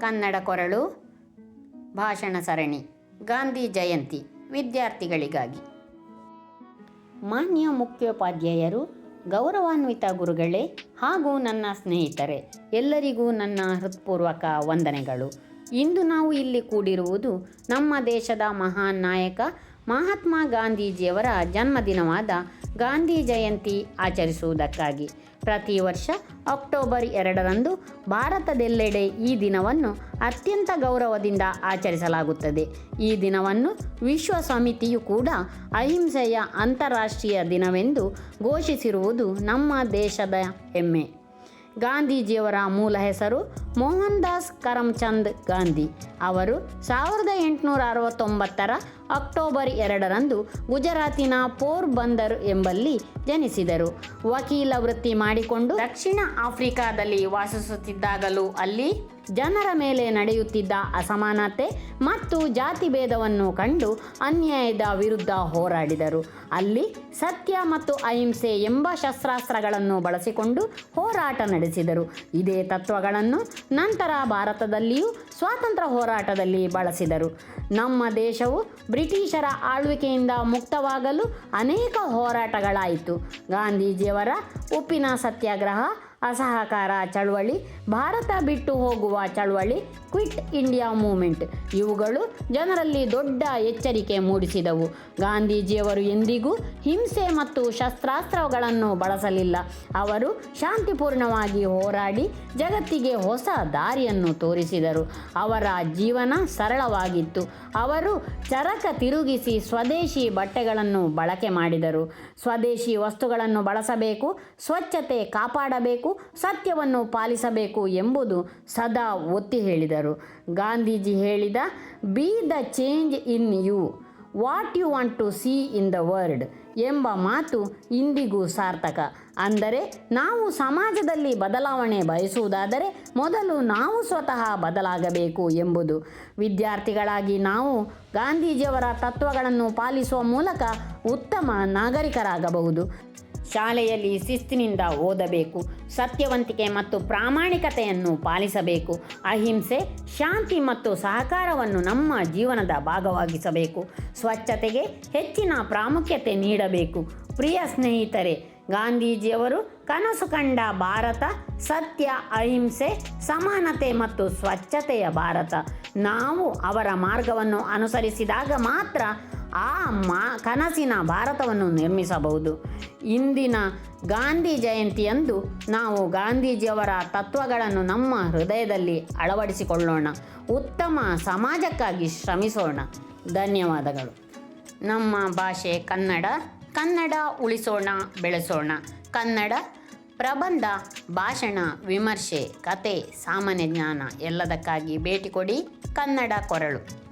ಕನ್ನಡ ಕೊರಳು, ಭಾಷಣ ಸರಣಿ, ಗಾಂಧಿ ಜಯಂತಿ ವಿದ್ಯಾರ್ಥಿಗಳಿಗಾಗಿ. ಮಾನ್ಯ ಮುಖ್ಯೋಪಾಧ್ಯಾಯರು, ಗೌರವಾನ್ವಿತ ಗುರುಗಳೇ ಹಾಗೂ ನನ್ನ ಸ್ನೇಹಿತರೆ, ಎಲ್ಲರಿಗೂ ನನ್ನ ಹೃತ್ಪೂರ್ವಕ ವಂದನೆಗಳು. ಇಂದು ನಾವು ಇಲ್ಲಿ ಕೂಡಿರುವುದು ನಮ್ಮ ದೇಶದ ಮಹಾನ್ ನಾಯಕ ಮಹಾತ್ಮ ಗಾಂಧೀಜಿಯವರ ಜನ್ಮದಿನವಾದ ಗಾಂಧಿ ಜಯಂತಿ ಆಚರಿಸುವುದಕ್ಕಾಗಿ ಪ್ರತಿ ವರ್ಷ ಅಕ್ಟೋಬರ್ ಎರಡರಂದು ಭಾರತದೆಲ್ಲೆಡೆ ಈ ದಿನವನ್ನು ಅತ್ಯಂತ ಗೌರವದಿಂದ ಆಚರಿಸಲಾಗುತ್ತದೆ. ಈ ದಿನವನ್ನು ವಿಶ್ವ ಸಮಿತಿಯು ಕೂಡ ಅಹಿಂಸೆಯ ಅಂತಾರಾಷ್ಟ್ರೀಯ ದಿನವೆಂದು ಘೋಷಿಸಿರುವುದು ನಮ್ಮ ದೇಶದ ಹೆಮ್ಮೆ. ಗಾಂಧೀಜಿಯವರ ಮೂಲ ಹೆಸರು ಮೋಹನ್ ದಾಸ್ ಕರಮ್ಚಂದ್ ಗಾಂಧಿ ಅವರು ಸಾವಿರದ ಎಂಟುನೂರ ಅರವತ್ತೊಂಬತ್ತರ ಅಕ್ಟೋಬರ್ ಎರಡರಂದು ಗುಜರಾತಿನ ಪೋರ್ ಬಂದರ್ ಎಂಬಲ್ಲಿ ಜನಿಸಿದರು. ವಕೀಲ ವೃತ್ತಿ ಮಾಡಿಕೊಂಡು ದಕ್ಷಿಣ ಆಫ್ರಿಕಾದಲ್ಲಿ ವಾಸಿಸುತ್ತಿದ್ದಾಗಲೂ ಅಲ್ಲಿ ಜನರ ಮೇಲೆ ನಡೆಯುತ್ತಿದ್ದ ಅಸಮಾನತೆ ಮತ್ತು ಜಾತಿ ಭೇದವನ್ನು ಕಂಡು ಅನ್ಯಾಯದ ವಿರುದ್ಧ ಹೋರಾಡಿದರು. ಅಲ್ಲಿ ಸತ್ಯ ಮತ್ತು ಅಹಿಂಸೆ ಎಂಬ ಶಸ್ತ್ರಾಸ್ತ್ರಗಳನ್ನು ಬಳಸಿಕೊಂಡು ಹೋರಾಟ ನಡೆಸಿದರು. ಇದೇ ತತ್ವಗಳನ್ನು ನಂತರ ಭಾರತದಲ್ಲಿಯೂ ಸ್ವಾತಂತ್ರ್ಯ ಹೋರಾಟದಲ್ಲಿ ಬಳಸಿದರು. ನಮ್ಮ ದೇಶವು ಬ್ರಿಟಿಷರ ಆಳ್ವಿಕೆಯಿಂದ ಮುಕ್ತವಾಗಲು ಅನೇಕ ಹೋರಾಟಗಳಾಯಿತು. ಗಾಂಧೀಜಿಯವರ ಉಪ್ಪಿನ ಸತ್ಯಾಗ್ರಹ ಅಸಹಕಾರ ಚಳವಳಿ, ಭಾರತ ಬಿಟ್ಟು ಹೋಗುವ ಚಳವಳಿ, ಕ್ವಿಟ್ ಇಂಡಿಯಾ ಮೂಮೆಂಟ್ ಇವುಗಳು ಜನರಲ್ಲಿ ದೊಡ್ಡ ಎಚ್ಚರಿಕೆ ಮೂಡಿಸಿದವು. ಗಾಂಧೀಜಿಯವರು ಎಂದಿಗೂ ಹಿಂಸೆ ಮತ್ತು ಶಸ್ತ್ರಾಸ್ತ್ರಗಳನ್ನು ಬಳಸಲಿಲ್ಲ. ಅವರು ಶಾಂತಿಪೂರ್ಣವಾಗಿ ಹೋರಾಡಿ ಜಗತ್ತಿಗೆ ಹೊಸ ದಾರಿಯನ್ನು ತೋರಿಸಿದರು. ಅವರ ಜೀವನ ಸರಳವಾಗಿತ್ತು. ಅವರು ಚರಕ ತಿರುಗಿಸಿ ಸ್ವದೇಶಿ ಬಟ್ಟೆಗಳನ್ನು ಬಳಕೆ ಮಾಡಿದರು. ಸ್ವದೇಶಿ ವಸ್ತುಗಳನ್ನು ಬಳಸಬೇಕು, ಸ್ವಚ್ಛತೆ ಕಾಪಾಡಬೇಕು ಸತ್ಯವನ್ನು ಪಾಲಿಸಬೇಕು ಎಂಬುದು ಸದಾ ಒತ್ತಿ ಹೇಳಿದರು. ಗಾಂಧೀಜಿ ಹೇಳಿದ be the change in you what you want to see in the world ಎಂಬ ಮಾತು ಇಂದಿಗೂ ಸಾರ್ಥಕ. ಅಂದರೆ, ನಾವು ಸಮಾಜದಲ್ಲಿ ಬದಲಾವಣೆ ಬಯಸುವುದಾದರೆ ಮೊದಲು ನಾವು ಸ್ವತಃ ಬದಲಾಗಬೇಕು ಎಂಬುದು. ವಿದ್ಯಾರ್ಥಿಗಳಾಗಿ ನಾವು ಗಾಂಧೀಜಿಯವರ ತತ್ವಗಳನ್ನು ಪಾಲಿಸುವ ಮೂಲಕ ಉತ್ತಮ ನಾಗರಿಕರಾಗಬಹುದು. ಶಾಲೆಯಲ್ಲಿ ಶಿಸ್ತಿನಿಂದ ಓದಬೇಕು, ಸತ್ಯವಂತಿಕೆ ಮತ್ತು ಪ್ರಾಮಾಣಿಕತೆಯನ್ನು ಪಾಲಿಸಬೇಕು. ಅಹಿಂಸೆ, ಶಾಂತಿ ಮತ್ತು ಸಹಕಾರವನ್ನು ನಮ್ಮ ಜೀವನದ ಭಾಗವಾಗಿಸಬೇಕು. ಸ್ವಚ್ಛತೆಗೆ ಹೆಚ್ಚಿನ ಪ್ರಾಮುಖ್ಯತೆ ನೀಡಬೇಕು. ಪ್ರಿಯ ಸ್ನೇಹಿತರೆ, ಗಾಂಧೀಜಿಯವರು ಕನಸು ಕಂಡ ಭಾರತ ಸತ್ಯ, ಅಹಿಂಸೆ, ಸಮಾನತೆ ಮತ್ತು ಸ್ವಚ್ಛತೆಯ ಭಾರತ. ನಾವು ಅವರ ಮಾರ್ಗವನ್ನು ಅನುಸರಿಸಿದಾಗ ಮಾತ್ರ ಆ ಅಮ್ಮ ಕನಸಿನ ಭಾರತವನ್ನು ನಿರ್ಮಿಸಬಹುದು. ಇಂದಿನ ಗಾಂಧಿ ಜಯಂತಿಯಂದು ನಾವು ಗಾಂಧೀಜಿಯವರ ತತ್ವಗಳನ್ನು ನಮ್ಮ ಹೃದಯದಲ್ಲಿ ಅಳವಡಿಸಿಕೊಳ್ಳೋಣ. ಉತ್ತಮ ಸಮಾಜಕ್ಕಾಗಿ ಶ್ರಮಿಸೋಣ. ಧನ್ಯವಾದಗಳು. ನಮ್ಮ ಭಾಷೆ ಕನ್ನಡ ಕನ್ನಡ ಉಳಿಸೋಣ, ಬೆಳೆಸೋಣ. ಕನ್ನಡ ಪ್ರಬಂಧ, ಭಾಷಣ, ವಿಮರ್ಶೆ, ಕತೆ, ಸಾಮಾನ್ಯ ಜ್ಞಾನ ಎಲ್ಲದಕ್ಕಾಗಿ ಭೇಟಿ ಕೊಡಿ ಕನ್ನಡ ಕೊರಳು.